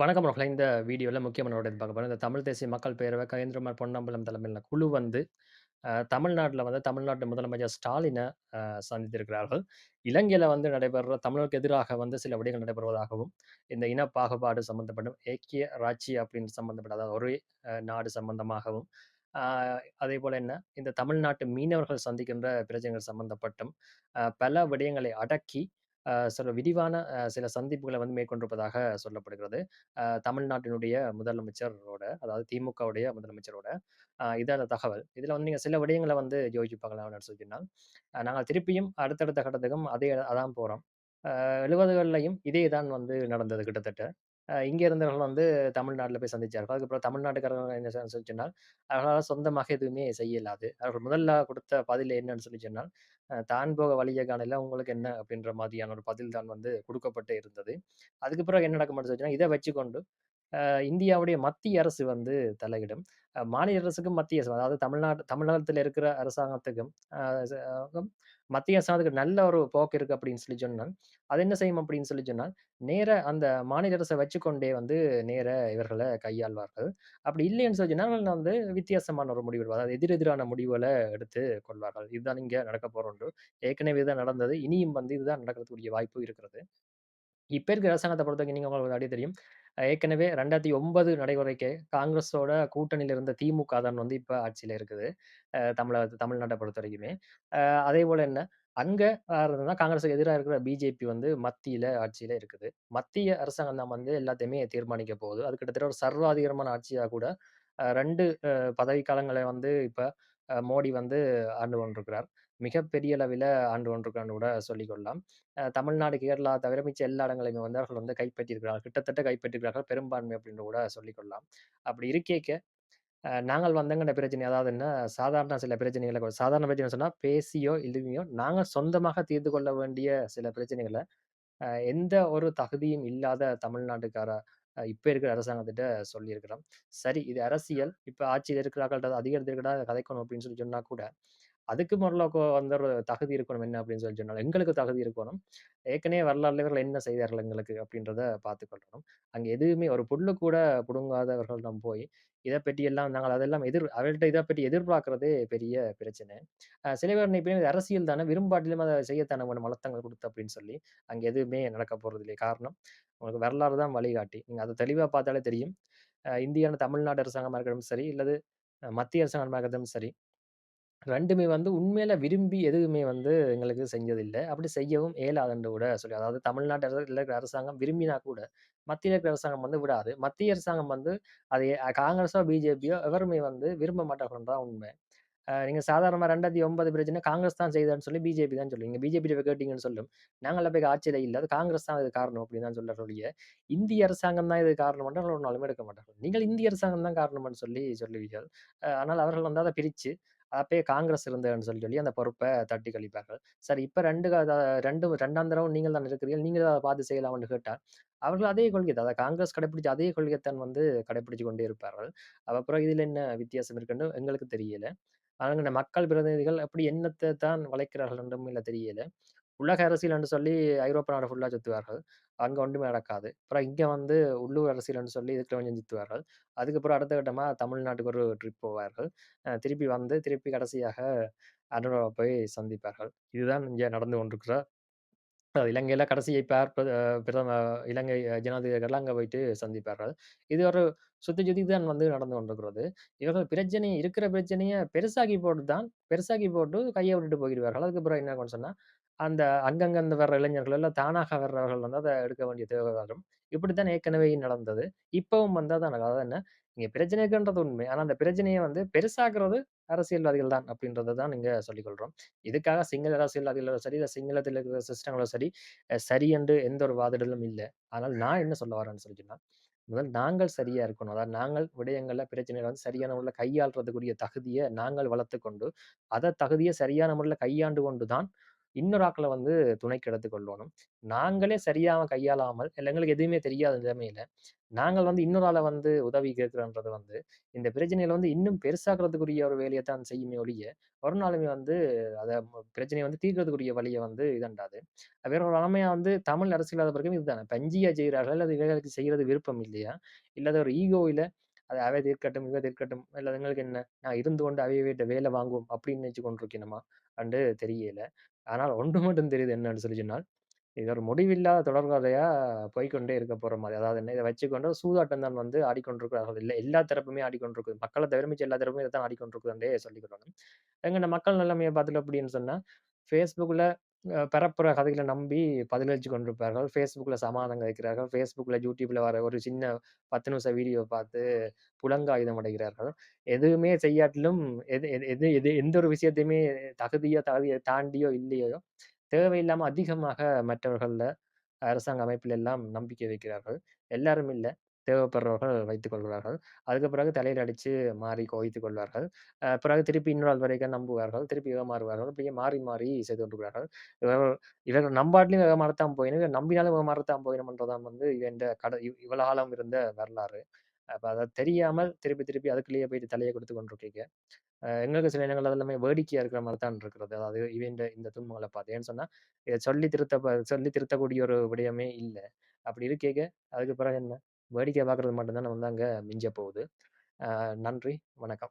வணக்கம் மக்களே. இந்த வீடியோவில் முக்கியமான ஒரு பார்க்க போகிறோம் இந்த தமிழ் தேசிய மக்கள் பேரவை கயேந்திரமார் பொன்னம்பலம் தலைமையிலான குழு வந்து தமிழ்நாட்டில் வந்து தமிழ்நாட்டு முதலமைச்சர் ஸ்டாலினை சந்தித்திருக்கிறார்கள். இலங்கையில வந்து நடைபெறுற தமிழருக்கு எதிராக வந்து சில விடயங்கள் நடைபெறுவதாகவும், இந்த இன பாகுபாடு சம்பந்தப்படும் ஏக்கிய ராட்சி அப்படின்னு சம்பந்தப்பட்ட அதாவது ஒரே நாடு சம்பந்தமாகவும், அதே போல் என்ன இந்த தமிழ்நாட்டு மீனவர்கள் சந்திக்கின்ற பிரச்சனைகள் சம்பந்தப்பட்டும், பல விடயங்களை அடக்கி சில விரிவான சில சந்திப்புகளை வந்து மேற்கொண்டிருப்பதாக சொல்லப்படுகிறது. தமிழ்நாட்டினுடைய முதலமைச்சரோட, அதாவது திமுகவுடைய முதலமைச்சரோட இதான தகவல். இதுல வந்து நீங்க சில விடயங்களை வந்து யோசிச்சு பார்க்கலாம்னு சொன்னா, அ திருப்பியும் அடுத்தடுத்த கட்டத்துக்கும் அதே அதான் போறோம். அ 70கள்லயும் இதே தான் வந்து நடந்தது கிட்டத்தட்ட. இங்கே இங்க இருந்தவர்கள் வந்து தமிழ்நாட்டில் போய் சந்திச்சார்கள். அதுக்கப்புறம் தமிழ்நாட்டுக்காரங்க என்ன சொல்லி சொன்னால், அவர்களால சொந்தமாக எதுவுமே செய்யலாது அவர்கள் முதல்ல கொடுத்த பதில் என்னன்னு சொல்லி சொன்னால், "தான் போக வழிய காணல உங்களுக்கு என்ன?" அப்படின்ற மாதிரியான ஒரு பதில் தான் வந்து கொடுக்கப்பட்டு இருந்தது. அதுக்கு பிறகு என்ன நடக்கும்னு சொல்லி இதை வச்சுக்கொண்டு இந்தியாவுடைய மத்திய அரசு வந்து தலையிடும். மாநில அரசுக்கும் மத்திய அரசு அதாவது தமிழ்நாடு தமிழ்நாட்டில் இருக்கிற அரசாங்கத்துக்கும் மத்திய அரசாங்கத்துக்கு நல்ல ஒரு போக்கு இருக்கு அப்படின்னு சொல்லி சொன்னால் அது என்ன செய்யும் அப்படின்னு சொல்லி சொன்னால், நேர அந்த மாநில அரசை வச்சுக்கொண்டே வந்து நேர இவர்களை கையாள்வார்கள். அப்படி இல்லைன்னு சொல்லி சொன்னால் வந்து வித்தியாசமான ஒரு முடிவு அதாவது எதிரெதிரான முடிவுகளை எடுத்து கொள்வார்கள். இதுதான் இங்கே நடக்கப் போறோம் ஏற்கனவே தான் நடந்தது. இனியும் வந்து இதுதான் நடக்கிறதுக்குரிய வாய்ப்பு இருக்கிறது. இப்ப இருக்கிற அரசாங்கத்தை பொறுத்தவரைக்கும் நீங்க உங்களுக்கு அடி தெரியும். ஏற்கனவே ரெண்டாயிரத்தி ஒன்பது நடைமுறைக்கு காங்கிரஸோட கூட்டணியில இருந்த திமுக தான் வந்து இப்ப ஆட்சியில இருக்குது. அ தமிழக வரைக்குமே அஹ் அதே போல என்ன, அங்க இருந்ததுன்னா காங்கிரஸுக்கு எதிரா இருக்கிற பிஜேபி வந்து மத்தியில ஆட்சியில இருக்குது. மத்திய அரசாங்கம் தான் வந்து எல்லாத்தையுமே தீர்மானிக்க போகுது. அது கிட்டத்தட்ட ஒரு சர்வாதிகாரமான ஆட்சியா கூட ரெண்டு 2 பதவி காலங்களை வந்து இப்ப அஹ் மோடி வந்து ஆண்டு கொண்டிருக்கிறார். மிகப்பெரிய அளவில் ஆண்டு ஒன்றுக்கான்னு கூட சொல்லிக்கொள்ளலாம் தமிழ்நாடு, கேரளா தவிர மிச்ச எல்லா இடங்களையுமே வந்து அவர்கள் வந்து கைப்பற்றியிருக்கிறார்கள். கிட்டத்தட்ட கைப்பற்றியிருக்கிறார்கள். பெரும்பான்மை அப்படின்னு கூட சொல்லிக்கொள்ளலாம் அப்படி இருக்கேக்க, நாங்கள் வந்தங்கன பிரச்சனை அதாவது என்ன சாதாரண சில பிரச்சனைகளை சாதாரண பிரச்சனை சொன்னால் பேசியோ, எழுதியோ நாங்கள் சொந்தமாக தீர்த்து கொள்ள வேண்டிய சில பிரச்சனைகளை எந்த ஒரு தகுதியும் இல்லாத தமிழ்நாட்டுக்கார இப்போ இப்ப இருக்கிற அரசாங்கத்திட்ட சொல்லியிருக்கிறோம். சரி இது அரசியல். இப்ப ஆட்சியில் இருக்கிறார்கள்ட்ட அதிகாரத்திற்கிட்ட கதைக்கணும் அப்படின்னு சொல்லி சொன்னா கூட, அதுக்கு முதல்ல வந்து ஒரு தகுதி இருக்கணும். என்ன அப்படின்னு சொல்லி சொன்னால் எங்களுக்கு தகுதி இருக்கணும். ஏற்கனவே வரலாறுல என்ன செய்தார்கள் எங்களுக்கு அப்படின்றத பார்த்துக்கொள்ளணும் அங்கே எதுவுமே ஒரு புல்லு கூட புடுங்காதவர்கள் நம்ம போய், இதை பற்றி எல்லாம் நாங்கள் அதெல்லாம் எதிர் அவள்கிட்ட இதை பற்றி எதிர்பார்க்கறதே பெரிய பிரச்சனை. சில பேர் இப்போ அரசியல் தானே, விரும்பாட்டிலும் அதை செய்யத்தான ஒன்று மலத்தங்கள் கொடுத்து அப்படின்னு சொல்லி. அங்கே எதுவுமே நடக்கப் இல்லை காரணம், உங்களுக்கு வரலாறு தான் வழிகாட்டி. நீங்கள் அதை தெளிவாக பார்த்தாலே தெரியும். இந்தியான தமிழ்நாடு அரசாங்கமாக இருக்கட்டும் சரி, அல்லது மத்திய அரசாங்கமாக இருக்கட்டும் சரி, 2மே வந்து உண்மையில விரும்பி எதுவுமே வந்து எங்களுக்கு செஞ்சதில்ல. அப்படி செய்யவும் இயலாதுன்னு கூட சொல்லி அதாவது தமிழ்நாட்டு அரசுல இருக்கிற அரசாங்கம் விரும்பினா கூட, மத்தியில இருக்கிற அரசாங்கம் வந்து விடாது. மத்திய அரசாங்கம் வந்து அது எ காங்கிரஸோ, பிஜேபியோ எவருமே வந்து விரும்ப மாட்டார்கள் தான் உண்மை. அ நீங்க சாதாரணமா 2009 பிரச்சனை காங்கிரஸ் தான் செய்ததுன்னு சொல்லி பிஜேபி தான் சொல்லும். நீங்க பிஜேபிட்ட போய் கேட்டீங்கன்னு சொல்லும். நாங்கலாம் போய் ஆட்சியில இல்ல. அது காங்கிரஸ் தான் இதுக்கு காரணம் அப்படின்னு தான் சொல்றார்களே ஒழிய, இந்திய அரசாங்கம் தான் இதுக்கு காரணம் ஒரு நாளுமே எடுக்க மாட்டார்கள். நீங்கள் இந்திய அரசாங்கம் தான் காரணம்னு சொல்லி சொல்லுவீர்கள். அ ஆனால் அவர்கள் வந்து அத பிரிச்சு, அப்பயே காங்கிரஸ் இருந்ததுன்னு சொல்லி சொல்லி அந்த பொறுப்பை தட்டி கழிப்பார்கள். சரி இப்ப 2 க த 2 2ஆம் தடவ நீங்கள் தான் இருக்கிறீர்கள். நீங்கள் தான் அதை பார்த்து செய்யலாம்னு கேட்டால் அவர்கள் அதே கொள்கை தான். காங்கிரஸ் கடைப்பிடிச்ச அதே கொள்கைத்தான் வந்து கடைபிடிச்சு கொண்டே இருப்பார்கள். அப்புறம் இதில் என்ன வித்தியாசம் இருக்குன்னு எங்களுக்கு தெரியல. அதனால மக்கள் பிரதிநிதிகள் அப்படி என்னத்தை தான் வளைக்கிறார்கள் என்றும் இல்லை தெரியல. உலக அரசியல் என்று சொல்லி ஐரோப்பா நாடு ஃபுல்லா சுத்துவார்கள். அங்க ஒன்றுமே நடக்காது. அப்புறம் இங்க வந்து உள்ளூர் அரசியல்னு சொல்லி இதுக்கு கொஞ்சம் சுத்துவார்கள். அதுக்கப்புறம் அடுத்த கட்டமாக தமிழ்நாட்டுக்கு ஒரு ட்ரிப் போவார்கள். அஹ் திருப்பி வந்து திருப்பி கடைசியாக அனுராவை போய் சந்திப்பார்கள். இதுதான் இங்கே நடந்து கொண்டிருக்கிற அ இலங்கையில கடைசி இப்ப பிரதம இலங்கை ஜனாதிபதிகள் அங்க போயிட்டு சந்திப்பார்கள். இது ஒரு சுத்தி சுத்தி தான் வந்து நடந்து கொண்டிருக்கிறது. இவர்கள் பிரச்சனை இருக்கிற பிரச்சனையை பெருசாக்கி போட்டு தான் பெருசாக்கி போட்டு கையை விட்டுட்டு போயிடுவார்கள் அதுக்கப்புறம் என்ன ஆகும்னு சொன்னா, அந்த அங்கங்கந்து வர்ற இளைஞர்கள் எல்லாம் தானாக வர்றவர்கள் வந்து அதை எடுக்க வேண்டிய தேவை வரும். இப்படித்தான் ஏற்கனவே நடந்தது. இப்பவும் வந்து அதான் அதாவது என்ன, இங்க பிரச்சனைக்குன்றது உண்மை. ஆனா அந்த பிரச்சனையை வந்து பெருசாக்குறது அரசியல்வாதிகள் தான் அப்படின்றத தான் நீங்கள் சொல்லிக்கொள்கிறோம் இதுக்காக சிங்கள அரசியல்வாதிகளோ சரி, இல்ல சிங்களத்தில் இருக்கிற சிஸ்டங்களோ சரி, அ சரி என்று எந்த ஒரு வாதிடலும் இல்லை ஆனால் நான் என்ன சொல்ல வரேன்னு சொல்லி சொன்னா, முதல் நாங்கள் சரியா இருக்கணும். அதாவது நாங்கள் விடயங்கள்ல பிரச்சனைகள வந்து சரியான முறையில் கையாள்றதுக்குரிய தகுதியை நாங்கள் வளர்த்து கொண்டு, அதை தகுதியை சரியான முறையில் கையாண்டு கொண்டு தான் இன்னொரு ஆக்களை வந்து துணைக்கு எடுத்துக்கொள்ளணும் நாங்களே சரியா கையாளாமல், இல்லை எங்களுக்கு எதுவுமே தெரியாத நிலைமையில, நாங்கள் வந்து இன்னொரு ஆள வந்து உதவி கேட்கிறோன்றது வந்து, இந்த பிரச்சனையில வந்து இன்னும் பெருசாக்குறதுக்குரிய ஒரு வேலையை தான் செய்யுமே ஒழிய, ஒரு நாளுமே வந்து அதை பிரச்சனையை வந்து தீர்க்கிறதுக்குரிய வழியை வந்து இதண்டாது. வேற ஒரு ஆமையா வந்து தமிழ் அரசியல்வாதிகளுக்கும் இதுதானே. பஞ்சியா செய்கிறார்கள் அல்லது இவர்களுக்கு செய்யறது விருப்பம் இல்லையா? இல்லாத ஒரு ஈகோயில அது அவை தீர்க்கட்டும், இவ தீர்க்கட்டும். இல்ல எங்களுக்கு என்ன? நான் இருந்து கொண்டு அவையவிட்ட வேலை வாங்குவோம் அப்படின்னு நினைச்சு கொண்டிருக்கணுமா? அண்டு தெரியல. ஆனால் ஒன்று மட்டும் தெரியுது என்னன்னு சொல்லி சொன்னால், இது ஒரு முடிவில்லாத தொடர்கதையா போய்க்கொண்டே இருக்க போற மாதிரி அதாவது என்ன இதை வச்சுக்கொண்டு சூதாட்டம் தான் வந்து ஆடிக்கொண்டிருக்கிறார்கள். இல்லை எல்லா தரப்புமே ஆடிக்கொண்டிருக்குது. மக்களை தவிரமிச்சு எல்லா தரப்புமே இதை தான் ஆடிக்கொண்டிருக்குதுன்றே சொல்லிக்கிறோம் எங்க இந்த மக்கள் நிலைமையை பார்த்துட்டு அப்படின்னு சொன்னா, ஃபேஸ்புக்கில் அ பரப்புற நம்பி பதிலளிச்சு கொண்டிருப்பார்கள். ஃபேஸ்புக்கில் சமாதானம் கதைக்கிறார்கள். ஃபேஸ்புக்கில் யூடியூப்பில் வர ஒரு சின்ன பத்து நிமிஷம் வீடியோ பார்த்து புலங்காயுதம் அடைகிறார்கள். எதுவுமே செய்யாட்டிலும் எது எது எது எது எந்த ஒரு விஷயத்தையுமே தகுதியோ தகுதியை தாண்டியோ இல்லையோ, தேவையில்லாம அதிகமாக மற்றவர்கள்ல அரசாங்க அமைப்பில் எல்லாம் நம்பிக்கை வைக்கிறார்கள். எல்லாரும் இல்ல. தேவைப்படுறவர்கள் வைத்துக் கொள்கிறார்கள். அதுக்கு பிறகு தலையில் அடிச்சு மாறி கோவித்துக் கொள்வார்கள். பிறகு திருப்பி இன்னொரு ஆள் வரைக்கும் நம்புவார்கள். திருப்பி ஏமாறுவார்கள். இப்படியே மாறி, மாறி செய்து கொண்டுகிறார்கள் இவர்கள் இவர்கள் நம்பாட்டிலையும் விவகாரத்தான் போயினும், நம்பினாலும் விவகாரத்தான் போயினும்ன்றதான் வந்து இந்த கட இவ் இவ்வளவு காலம் இருந்த வரலாறு. அப்ப அதை தெரியாமல் திருப்பி, திருப்பி அதுக்குள்ளேயே போயிட்டு தலையை கொடுத்து கொண்டிருக்கீங்க எங்களுக்கு சில இடங்கள் எல்லாமே வேடிக்கையா இருக்கிற மாதிரி தான் இருக்கிறது. அதாவது இவன் இந்த துன்பங்களை பார்த்து. ஏன்னு சொன்னா, இதை சொல்லி திருத்த சொல்லி திருத்தக்கூடிய ஒரு விடயமே இல்லை அப்படி இருக்கீங்க அதுக்கு பிறகு என்ன? வேடிக்கை பார்க்குறது மட்டும்தான் வந்து அங்கே மிஞ்ச போகுது. நன்றி, வணக்கம்.